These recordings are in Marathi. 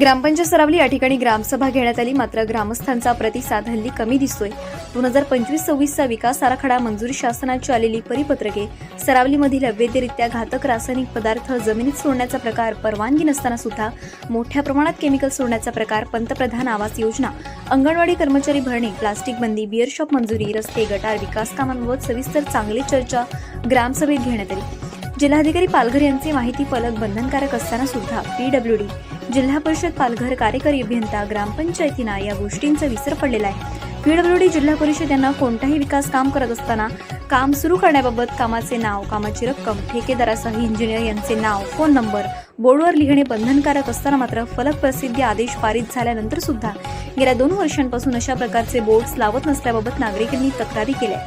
ग्रामपंचायत सरावली या ठिकाणी ग्रामसभा घेण्यात आली. मात्र ग्रामस्थांचा प्रतिसाद हल्ली कमी दिसतोय. दोन हजार पंचवीस सव्वीसचा विकास आराखडा मंजुरी शासनाची आलेली परिपत्रके सरावलीमधील अवैधरित्या घातक रासायनिक पदार्थ जमिनीत सोडण्याचा प्रकार परवानगी नसताना सुद्धा मोठ्या प्रमाणात केमिकल सोडण्याचा प्रकार पंतप्रधान आवास योजना अंगणवाडी कर्मचारी भरणे प्लास्टिक बंदी बिअर शॉप मंजुरी रस्ते गटार विकास कामांबाबत सविस्तर चांगली चर्चा ग्रामसभेत घेण्यात आली. जिल्हाधिकारी पालघर यांचे माहिती फलक बंधनकारक असताना सुद्धा पीडब्ल्यूडी जिल्हा परिषद पालघर कार्यकारी अभियंता ग्रामपंचायतींना या गोष्टींचा विसर पडलेला आहे. पीडब्ल्यूडी जिल्हा परिषद यांना कोणताही विकास काम करत असताना काम सुरू करण्याबाबत कामाचे नाव कामाची रक्कम ठेकेदारासह इंजिनियर यांचे नाव फोन नंबर बोर्डवर लिहिणे बंधनकारक असताना मात्र फलक प्रसिद्धी आदेश पारित झाल्यानंतर सुद्धा गेल्या दोन वर्षांपासून अशा प्रकारचे बोर्ड्स लावत नसल्याबाबत नागरिकांनी तक्रारी केल्या.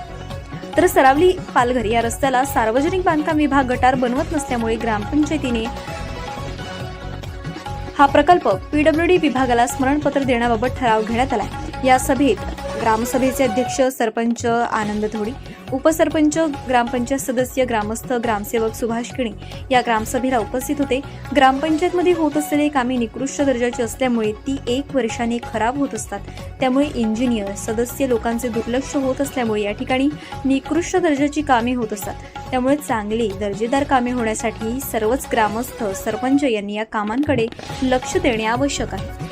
तर सरावली पालघर या रस्त्याला सार्वजनिक बांधकाम विभाग गटार बनवत नसल्यामुळे ग्रामपंचायतीने हा प्रकल्प पीडब्ल्यूडी विभागाला स्मरणपत्र देण्याबाबत ठराव घेण्यात आला या सभेत ग्रामसभेचे अध्यक्ष सरपंच आनंद धोडी उपसरपंच ग्रामपंचायत सदस्य ग्रामस्थ ग्रामसेवक सुभाष किणी या ग्रामसभेला उपस्थित होते. ग्रामपंचायतमध्ये होत असलेली कामे निकृष्ट दर्जाची असल्यामुळे ती एक वर्षाने खराब होत असतात. त्यामुळे इंजिनियर सदस्य लोकांचे दुर्लक्ष होत असल्यामुळे या ठिकाणी निकृष्ट दर्जाची कामे होत असतात. त्यामुळे चांगली दर्जेदार कामे होण्यासाठी सर्वच ग्रामस्थ सरपंच यांनी या कामांकडे लक्ष देणे आवश्यक आहे.